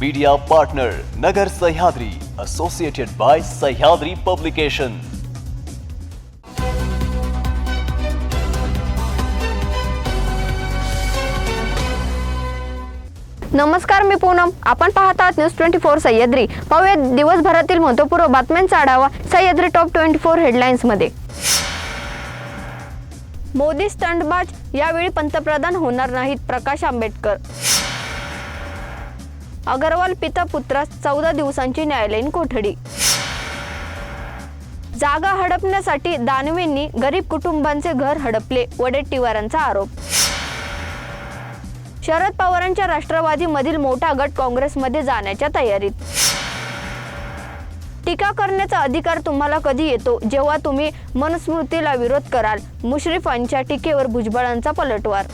Media partner Nagar Sahyadri associated by Sahyadri publication नमस्कार मी पूनम. आपण पाहत आहात न्यूज ट्वेंटी फोर सह्याद्री पाहूया दिवसभरातील महत्त्वपूर्ण बातम्यांचा आढावा सह्याद्री टॉप ट्वेंटी फोर हेडलाईन्समध्ये. मोदी स्टंटबाज यावेळी पंतप्रधान होणार नाहीत प्रकाश आंबेडकर. अगरवाल पिता पुत्रास चौदा दिवसांची न्यायालयीन कोठडी. जागा हडपण्यासाठी दानवेंनी गरीब कुटुंबांचे घर हडपले वडेट्टीवारांचा आरोप. शरद पवारांच्या राष्ट्रवादीमधील मोठा गट काँग्रेसमध्ये जाण्याच्या तयारीत. टीका करण्याचा अधिकार तुम्हाला कधी येतो? जेव्हा तुम्ही मनुस्मृतीला विरोध कराल मुश्रीफांच्या टीकेवर भुजबळांचा पलटवार.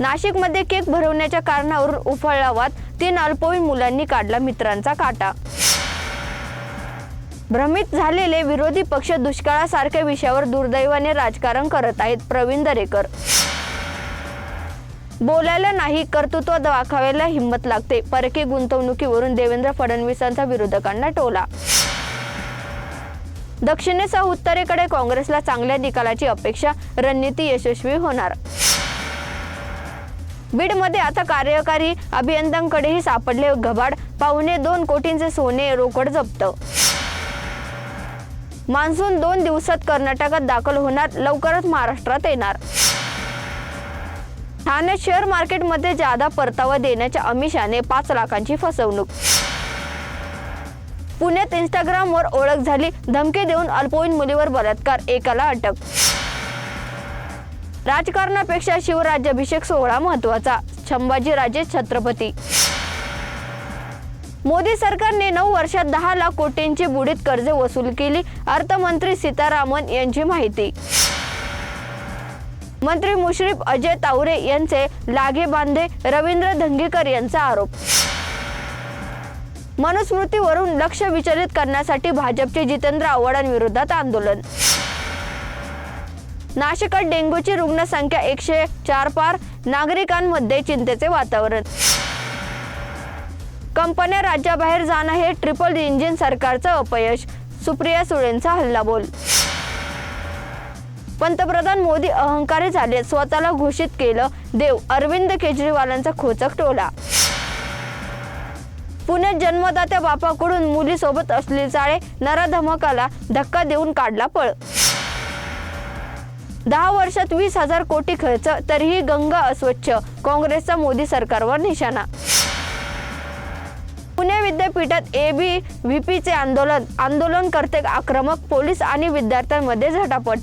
नाशिकमध्ये केक भरवण्याच्या कारणावर उफाळला वाद तीन अल्पवयीन मुलांनी काढला मित्रांचा काटा. भ्रमित झालेले विरोधी पक्ष दुष्काळासारख्या विषयावर दुर्दैवाने राजकारण करत आहेत प्रवीण दरेकर. बोलायला नाही कर्तृत्व दाखवायला हिंमत लागते. परकीय गुंतवणुकीवरून देवेंद्र फडणवीसांचा विरोधकांना टोला. दक्षिणेसह उत्तरेकडे काँग्रेसला चांगल्या निकालाची अपेक्षा रणनीती यशस्वी होणार. बीडमध्ये आता कार्यकारी अभियंत्यांकडेही सापडले घबाड पावणे दोन कोटींचे सोने रोकड जप्त. मान्सून दोन दिवसात कर्नाटकात दाखल होणार लवकरच महाराष्ट्रात येणार. ठाणे शेअर मार्केटमध्ये जादा परतावा देण्याच्या अमिषाने पाच लाखांची फसवणूक. पुण्यात इंस्टाग्रामवर ओळख झाली धमकी देऊन अल्पवयीन मुलीवर बलात्कार एकाला अटक. राजकारणापेक्षा शिवराज्याभिषेक सोहळा महत्त्वाचा संभाजीराजे छत्रपती. मोदी सरकारने नऊ वर्षात दहा लाख कोटींची बुडीत कर्जे वसूल केली अर्थमंत्री सीतारामन यांची माहिती. मंत्री मुश्रीफ अजय तावरे यांचे लागे बांधे रवींद्र धंगेकर यांचा आरोप. मनुस्मृतीवरून लक्ष विचलित करण्यासाठी भाजपचे जितेंद्र आव्हाडांविरोधात आंदोलन. नाशिकात डेंग्यूची रुग्णसंख्या एकशे चार पार. नागरिकांमध्ये चिंतेचे वातावरण. कंपन्या राज्याबाहेर जाणं हे ट्रिपल इंजिन सरकारचं अपयश. सुप्रिया सुळेंचा हल्लाबोल. पंतप्रधान मोदी अहंकारी झाले. स्वतःला घोषित केलं देव. अरविंद केजरीवालांचा खोचक टोला. पुण्यात जन्मदात्या बापाकडून मुलीसोबत असली चाळे नराधमकाला धक्का देऊन काढला पळ. दहा वर्षात वीस हजार कोटी खर्च तरीही गंगा अस्वच्छ काँग्रेसचा मोदी सरकारवर निशाणा. पुणे विद्यापीठात ए बी व्हीपीचे आंदोलन आंदोलनकर्ते आक्रमक पोलीस आणि विद्यार्थ्यांमध्ये झटापट.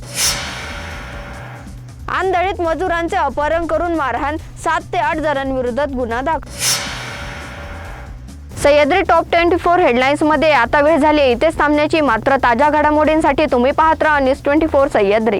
आंधळीत मजुरांचे अपहरण करून मारहाण सात ते आठ जणांविरोधात गुन्हा दाखल सह्याद्री टॉप ट्वेंटी फोर हेडलाईन्समध्ये आता वेळ झाली इथेच थांबण्याची मात्र ताज्या घडामोडींसाठी तुम्ही पाहत राहा news twenty four Sahyadri.